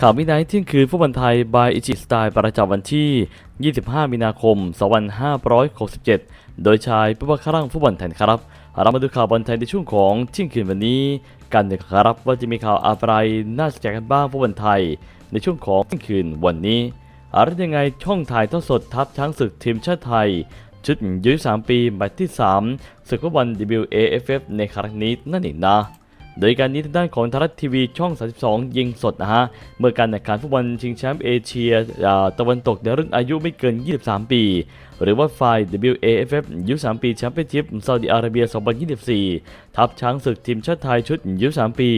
ข่าวมินท์เที่ยงคืนฟุตบอลไทย บายอิจิสไตล์ประจำวันที่ 25 มีนาคม 2567 โดยชายผู้ว่าครั่งฟุตบอลไทยครับ เรามาดูข่าวบอลไทยในช่วงของเที่ยงคืนวันนี้ กันนะครับว่าจะมีข่าวอะไรน่าสนใจกันบ้างฟุตบอลไทย ในช่วงของเที่ยงคืนวันนี้อะไรยังไงช่องถ่ายทอดสดทัพช้างศึกทีมชาติไทย ชุดยุย3ปีแมตช์ที่ 3 ศึกฟุตบอล WAFF ในครั้งนี้นั่นเองนะ โดยการนี้ทางด้านของไทยรัฐทีวีช่อง 32 ยิงสดนะฮะ เมื่อการแข่งขันฟุตบอลชิงแชมป์เอเชียตะวันตกในรุ่นอายุไม่เกิน 23 ปี หรือว่าฝ่าย WAFF ยุ3ปีแชมเปี้ยนชิพซาอุดิอาระเบีย 2024 ทัพช้างศึกทีมชาติไทยชุดยุ3ปี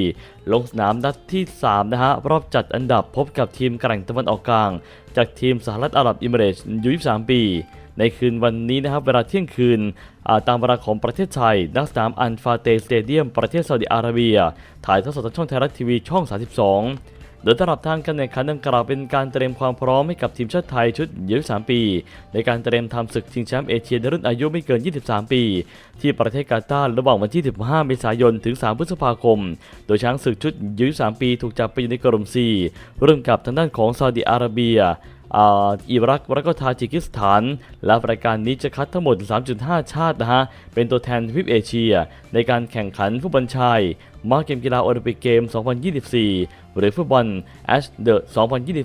ลงสนามนัดที่ 3 นะฮะ รอบจัดอันดับพบกับทีมแกร่งตะวันออกกลาง จากทีมสหรัฐอาหรับอิมิเรตส์ยุ23 ปี ในคืนวันนี้นะครับเวลาเที่ยงคืนาตามเวลาของประเทศไทยนักสนามอันฟาเตสเตเดียมประเทศซาอุดิอาระเบีย ถ่ายทอดสดทางช่องไทยรัฐทีวีช่อง 32โดยตลับทางการแข่งขันดังกล่าวเป็นการเตรียมความพร้อมให้กับทีมชาติไทยชุดยุ3ปี ในการเตรียมทำศึกชิงแชมป์เอเชียในรุ่นอายุไม่เกิน 23 ปี ที่ประเทศกาตาร์ระหว่างวันที่ 15 เมษายน ถึง 3 พฤษภาคม โดยช้างศึกชุดยุ3ปี ถูกจับไปอยู่ในกลุ่ม4ร่วมกับทางด้านของซาอุดิอาระเบีย อิรักและก็ทาจิกิสถาน และรายการนี้จะคัดทั้งหมด 3.5 ชาตินะฮะ เป็นตัวแทนทวีปเอเชีย ในการแข่งขันฟุตบอลชายมาเกมกีฬาโอลิมปิกเกม 2024 หรือฟุตบอลแอชเดอะ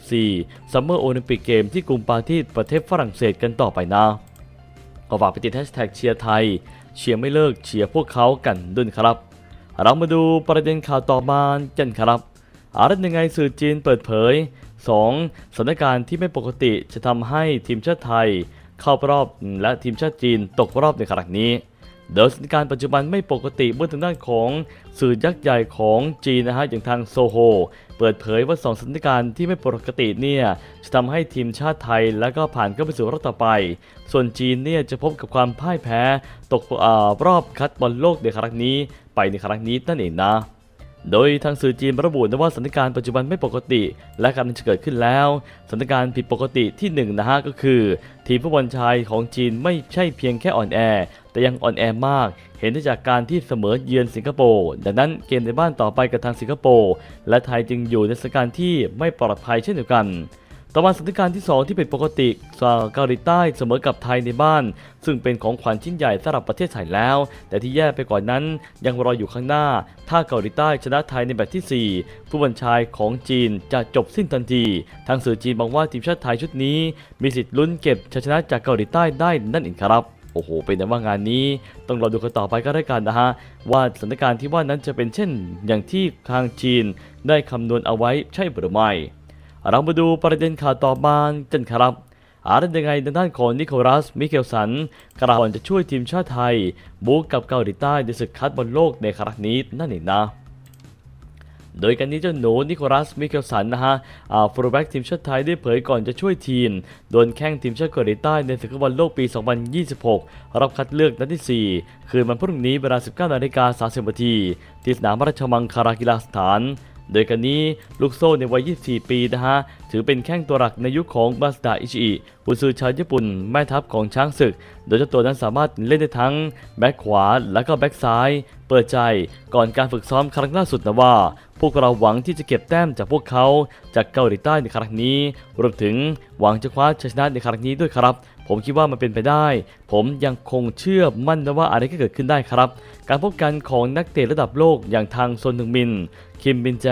2024 ซัมเมอร์โอลิมปิกเกมที่กรุงปารีสประเทศฝรั่งเศสกันต่อไปนะก็ฝากไปติดแฮชแท็กเชียร์ไทย เชียร์ไม่เลิกเชียร์พวกเขากันด้วยครับ เรามาดูประเด็นข่าวต่อมากันครับอะไรยังไงสื่อจีนเปิดเผย 2. สถานการณ์ที่ไม่ปกติจะทำให้ทีมชาติไทย เข้ารอบและทีมชาติจีนตกรอบในครั้งนี้โดยสถานการณ์ปัจจุบันไม่ปกติเมื่อทางด้านของสื่อยักษ์ใหญ่ของจีนนะฮะอย่างทางโซโฮเปิดเผยว่าสองสถานการณ์ที่ไม่ปกติเนี่ยจะทำให้ทีมชาติไทย แล้วก็ผ่านเข้าไปสู่รอบต่อไป ส่วนจีนเนี่ยจะพบกับความพ่ายแพ้ ตกอรอบคัดบอลโลกในครั้งนี้ ไปในครั้งนี้นั่นเองนะ โดยทางสื่อจีนระบุนะว่าสถานการณ์ปัจจุบันไม่ปกติ และกำลังจะเกิดขึ้นแล้วสถานการณ์ผิดปกติที่หนึ่งนะฮะก็คือ ทีมฟุตบอลชายของจีนไม่ใช่เพียงแค่อ่อนแอ แต่ยังอ่อนแอมาก เห็นได้จากการที่เสมอเยือนสิงคโปร์ดังนั้นเกมในบ้านต่อไปกับทางสิงคโปร์และไทยจึงอยู่ในสถานการณ์ที่ไม่ปลอดภัยเช่นเดียวกัน ต่อมาสถานการณ์ที่ 2 ที่เป็นปกติเกาหลีใต้เสมอกับไทยในบ้าน ซึ่งเป็นของขวัญชิ้นใหญ่สำหรับประเทศไทยแล้ว แต่ที่แย่ไปกว่านนั้นยังรออยู่ข้างหน้า ถ้าเกาหลีใต้ชนะไทยในแมตช์ที่ 4 ผู้บัญชายของจีนจะจบสิ้นทันที ทางสื่อจีนบอกว่าทีมชาติไทยชุดนี้ มีสิทธิ์ลุ้นเก็บชัยชนะจากเกาหลีใต้ได้นั่นเองครับโอ้โห เป็นแต่ว่างานนี้ต้องรอดูกันต่อไปก็ได้กันนะฮะ ว่าสถานการณ์ที่ว่านั้นจะเป็นเช่น อย่างที่ทางจีนได้คำนวณเอาไว้ใช่หรือไม่ เรามาดูประเด็นข่าวต่อมากันครับอะไรยังไงในด้านของนิโคลัส มิเคลสันกล่าวจะช่วยทีมชาติไทย บุกกับเกาหลีใต้ในศึกคัดบอลโลกในครั้งนี้นั่นเองนะ โดยการนี้เจ้าหนูนิโคลัส มิเคลสันนะฮะอาฟูลแบ็กทีมชาติไทยได้เผยก่อนจะช่วยทีม โดนแข่งทีมชาติเกาหลีใต้ในศึกบอลโลกปี 2026 รอบคัดเลือกนัดที่ 4 คืนวันพรุ่งนี้เวลา 19นาฬิกา30นาทีที่สนามราชมังคลากีฬาสถาน โดยกันนี้ลูกโซ่ในวัย 24 ปีนะฮะ ถือเป็นแข้งตัวหลักในยุคของมาสดาอิชิอิกุนซือชาวญี่ปุ่นแม่ทัพของช้างศึก โดยเจ้าตัวนั้นสามารถเล่นได้ทั้งแบ็คขวาและก็แบ็คซ้าย เปิดใจก่อนการฝึกซ้อมครั้งล่าสุดนะว่า พวกเราหวังที่จะเก็บแต้มจากพวกเขาจากเกาหลีใต้ในครั้งนี้ รวมถึงหวังจะคว้าชัยชนะในครั้งนี้ด้วยครับ ผมคิดว่ามันเป็นไปได้ ผมยังคงเชื่อมั่นนะว่าอะไรก็เกิดขึ้นได้ครับ การพบกันของนักเตะระดับโลกอย่างทางซนทึงมิน คิมบินแจ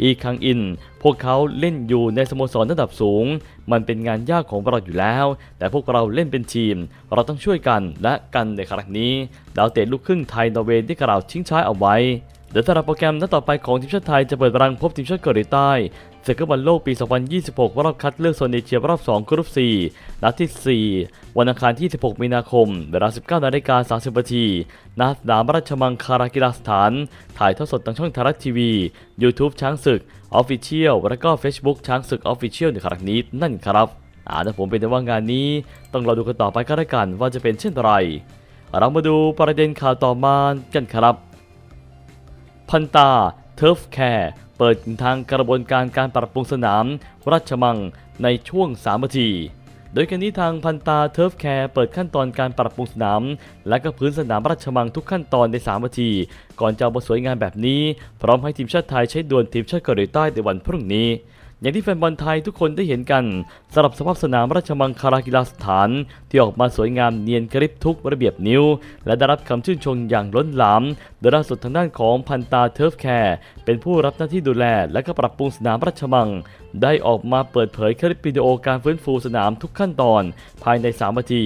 อีคังอิน พวกเขาเล่นอยู่ในสโมสรระดับสูง มันเป็นงานยากของเราอยู่แล้ว แต่พวกเราเล่นเป็นทีม เราต้องช่วยกันและกันในครั้งนี้ดาวเตะลูกครึ่งไทยนอร์เวย์ที่กล่าวทิ้งช้ายเอาไว้เดี๋ยวสำหรับโปรแกรมนัดต่อไปของทีมชาติไทยจะเปิดรังพบทีมชาติเกาหลีใต้ ศึกฟุตบอลโลกปี 2026 รอบคัดเลือกโซนเอเชียรอบ 2 กรุ๊ป 4 นัดที่ 4 วันอังคารที่ 16 มีนาคม เวลา 19นาฬิกา30นาทีณสนามราชมังคลากีฬาสถาน ถ่ายทอดสดทางช่องไทยรัฐทีวี YouTube ช้างศึก Official และก็ Facebook ช้างศึก Official ในครั้งนี้นั่นครับอาแต่ผมเป็นแต่ว่างานนี้ ต้องรอดูกันต่อไปก็แล้วกันว่าจะเป็นเช่นไร เรามาดูประเด็นข่าวต่อมากันครับ พันตาเทิร์ฟแคร์ ปิดทางกระบวนการการปรับปรุงสนามราชมังในช่วง3นาที โดยกันนี้ทางพันตาเทิร์ฟแคร์เปิดขั้นตอนการปรับปรุงสนาม และก็พื้นสนามราชมังทุกขั้นตอนใน3นาที ก่อนจะเอามาสวยงามแบบนี้ พร้อมให้ทีมชาติไทยใช้ดวลทีมชาติเกาหลีใต้ในวันพรุ่งนี้ อย่างที่แฟนบอลไทยทุกคนได้เห็นกันสำหรับสภาพสนามราชมังคลากีฬาสถาน ที่ออกมาสวยงามเนียนกริบทุกระเบียบนิ้ว และได้รับคำชื่นชมอย่างล้นหลาม โดยล่าสุดทางด้านของพันตาเทิร์ฟแคร์เป็นผู้รับหน้าที่ดูแล และก็ปรับปรุงสนามราชมัง ได้ออกมาเปิดเผยคลิปวิดีโอการฟื้นฟูสนามทุกขั้นตอน ภายใน 3 นาที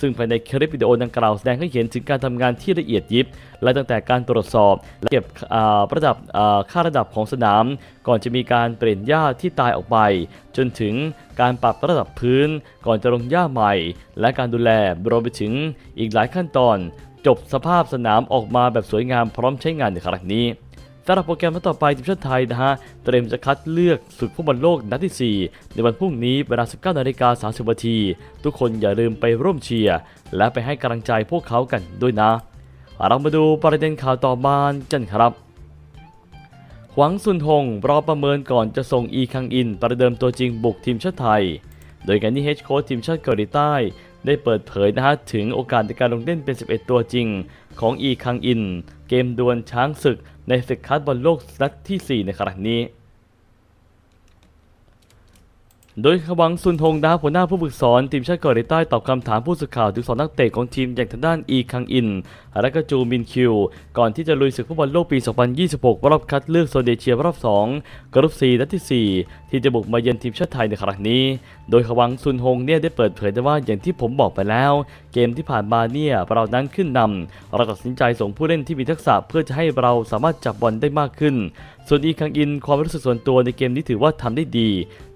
ซึ่งภายในคลิปวิดีโอดังกล่าวแสดงให้เห็นถึงการทำงานที่ละเอียดยิบ และตั้งแต่การตรวจสอบและเก็บระดับค่าระดับของสนาม ก่อนจะมีการเปลี่ยนหญ้าที่ตายออกไป จนถึงการปรับระดับพื้น ก่อนจะลงหญ้าใหม่ และการดูแลรวมไปถึงอีกหลายขั้นตอน จบสภาพสนามออกมาแบบสวยงามพร้อมใช้งานในครั้งนี้ สำหรับโปรแกรมนัดต่อไปทีมชาติไทยนะฮะเตรียมจะคัดเลือกศึกฟุตบอลโลกนัดที่ 4 ในวันพรุ่งนี้เวลา 19นาฬิกา30นาทีทุกคนอย่าลืมไปร่วมเชียร์และไปให้กำลังใจพวกเขากันด้วยนะ เรามาดูประเด็นข่าวต่อมากันครับหวังซุนฮงรอประเมินก่อนจะส่งอีคังอิน ประเดิมตัวจริงบุกทีมชาติไทย โดยการที่เฮดโค้ชทีมชาติเกาหลีใต้ ได้เปิดเผยนะฮะถึงโอกาสในการลงเล่นเป็น 11 ตัวจริง ของอีคังอิน เกมดวลช้างศึกในศึกคัดบอลโลกนัดที่ 4 ในครั้งนี้ โดยหวังซุนฮงดาหัวหน้าผู้ฝึกสอนทีมชาติเกาหลีใต้ตอบคำถามผู้สื่อข่าวถึงสองนักเตะของทีมอย่างทางด้านอีคังอิน และก็จูมินคิว ก่อนที่จะลุยศึกฟุตบอลโลกปี 2026 รอบคัดเลือกโซนเอเชียรอบ 2 กรุ๊ป4นัดที่ 4 ที่จะบุกมาเยือนทีมชาติไทยในครั้งนี้ โดยหวังซุนฮงเนี่ยได้เปิดเผยได้ว่าอย่างที่ผมบอกไปแล้ว เกมที่ผ่านมาเนี่ยเรานั้นขึ้นนำเราตัดสินใจส่งผู้เล่นที่มีทักษะเพื่อจะให้เราสามารถจับบอลได้มากขึ้น ส่วนอีคังอินความรู้สึกส่วนตัวในเกมนี้ถือว่าทำได้ดี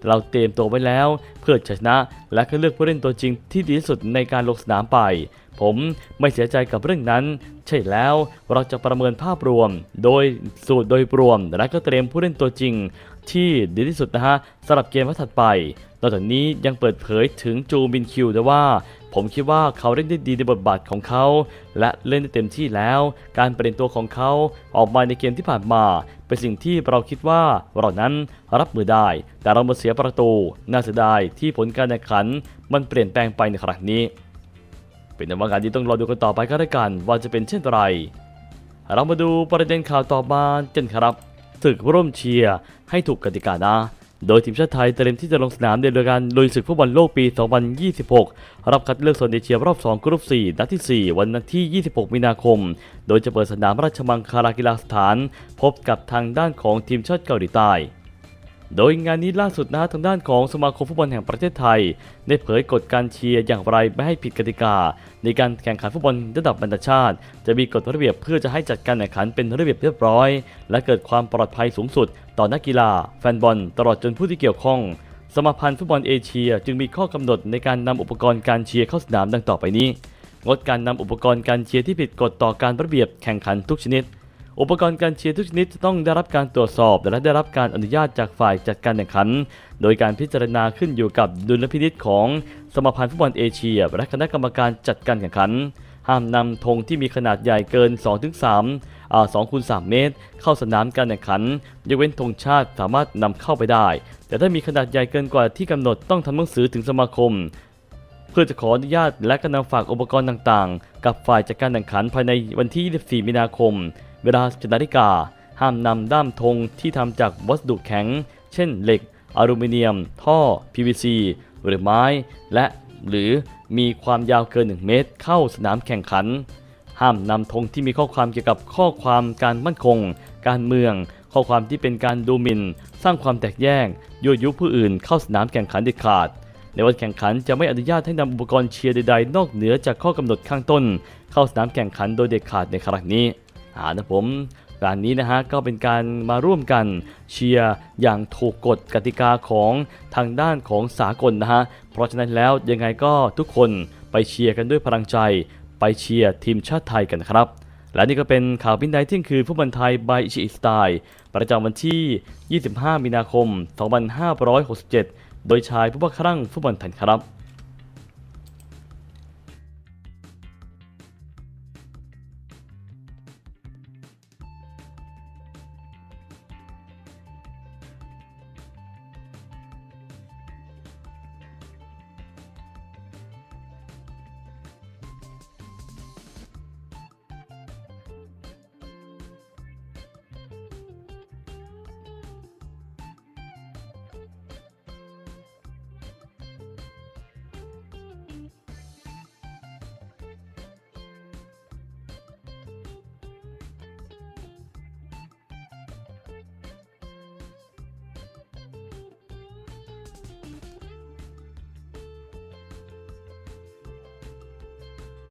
เราเตรียมตัวไว้แล้ว เพื่อชนะ และก็เลือกผู้เล่นตัวจริงที่ดีที่สุดในการลงสนามไป ผมไม่เสียใจกับเรื่องนั้น ใช่แล้วเราจะประเมินภาพรวม โดยสูตรโดยรวม และก็เตรียมผู้เล่นตัวจริง ที่ดีที่สุดนะฮะสำหรับเกมนัถัดไปนอกจากนี้ยังเปิดเผยถึงจูบินคิวด้วยว่า ผมคิดว่าเขาเล่นได้ดีในบทบาทของเขา และเล่นได้เต็มที่แล้ว การเปลี่ยนตัวของเขาออกมาในเกมที่ผ่านมา เป็นสิ่งที่เราคิดว่าเรานั้นรับมือได้ แต่เรามาเสียประตู น่าเสียดายที่ผลการแข่งขัน มันเปลี่ยนแปลงไปในครั้งนี้ เป็นนวัตกรรที่ต้องรอดูกันต่อไปก็แล้วกันว่าจะเป็นเช่นไร เรามาดูประเด็นข่าวต่อมากันครับศึกร่วมเชียร์ให้ถูกกติกานะโดยทีมชาติไทยเตรียมที่จะลงสนามในรายการลุยศึกฟุตบอลโลกปี 2026 รับคัดเลือกโซนเอเชียรอบ 2 กรุ๊ป 4 นัดที่ 4 วันที่ 26 มีนาคม โดยจะเปิดสนามราชมังคลากีฬาสถาน พบกับทางด้านของทีมชาติเกาหลีใต้ โดยงานนี้ล่าสุดนะทางด้านของสมาคมฟุตบอลแห่งประเทศไทย ได้เผยกฎการเชียร์อย่างไรไม่ให้ผิดกติกา ในการแข่งขันฟุตบอลระดับบรรดาชาติ จะมีกฎระเบียบเพื่อจะให้จัดการแข่งขันเป็นระเบียบเรียบร้อย และเกิดความปลอดภัยสูงสุด ต่อนักกีฬา แฟนบอล ตลอดจนผู้ที่เกี่ยวข้อง สมาพันธ์ฟุตบอลเอเชีย จึงมีข้อกำหนดในการนำอุปกรณ์การเชียร์เข้าสนามดังต่อไปนี้งดการนำอุปกรณ์การเชียร์ที่ผิดกฎต่อการระเบียบแข่งขันทุกชนิด อุปกรณ์การเชียร์ทุกชนิดจะต้องได้รับการตรวจสอบ และได้รับการอนุญาตจากฝ่ายจัดการแข่งขัน โดยการพิจารณาขึ้นอยู่กับดุลพินิจของสมาพันธ์ฟุตบอลเอเชีย และคณะกรรมการจัดการแข่งขัน ห้ามนำธงที่มีขนาดใหญ่เกิน 2-3อ่า2คูณ3เมตร เข้าสนามการแข่งขัน ยกเว้นธงชาติสามารถนำเข้าไปได้ แต่ถ้ามีขนาดใหญ่เกินกว่าที่กำหนดต้องทำหนังสือถึงสมาคมเพื่อจะขออนุญาตและก็นำฝากอุปกรณ์ต่างๆ กับฝ่ายจัดการแข่งขันภายในวันที่ 24 มีนาคม เวลา17นาฬิกา ห้ามนำด้ามธงที่ทำจากวัสดุแข็ง เช่นเหล็ก อลูมิเนียม ท่อ PVC หรือไม้ และหรือมีความยาวเกิน 1 เมตร เข้าสนามแข่งขัน ห้ามนำธงที่มีข้อความเกี่ยวกับข้อความการมั่นคง การเมือง ข้อความที่เป็นการดูหมิ่น สร้างความแตกแยกยั่วยุผู้อื่น เข้าสนามแข่งขันเด็ดขาด ในวันแข่งขันจะไม่อนุญาตให้นำอุปกรณ์เชียร์ใดๆ นอกเหนือจากข้อกำหนดข้างต้น เข้าสนามแข่งขันโดยเด็ดขาดในครั้งนี้านะผมการนี้นะฮะก็เป็นการมาร่วมกันเชียร์อย่างถูกกฎกติกาของทางด้านของสากลนะฮะเพราะฉะนั้นแล้วยังไงก็ทุกคนไปเชียร์กันด้วยพลังใจ ไปเชียร์ทีมชาติไทยกันครับ และนี่ก็เป็นข่าวพินไดที่คืนฟุตบอลไทยบายอิชิอิสไตล์ประจำวันที่ 25 มีนาคม 2567 โดยชายผู้บังคับฟุตบอลไทยครับ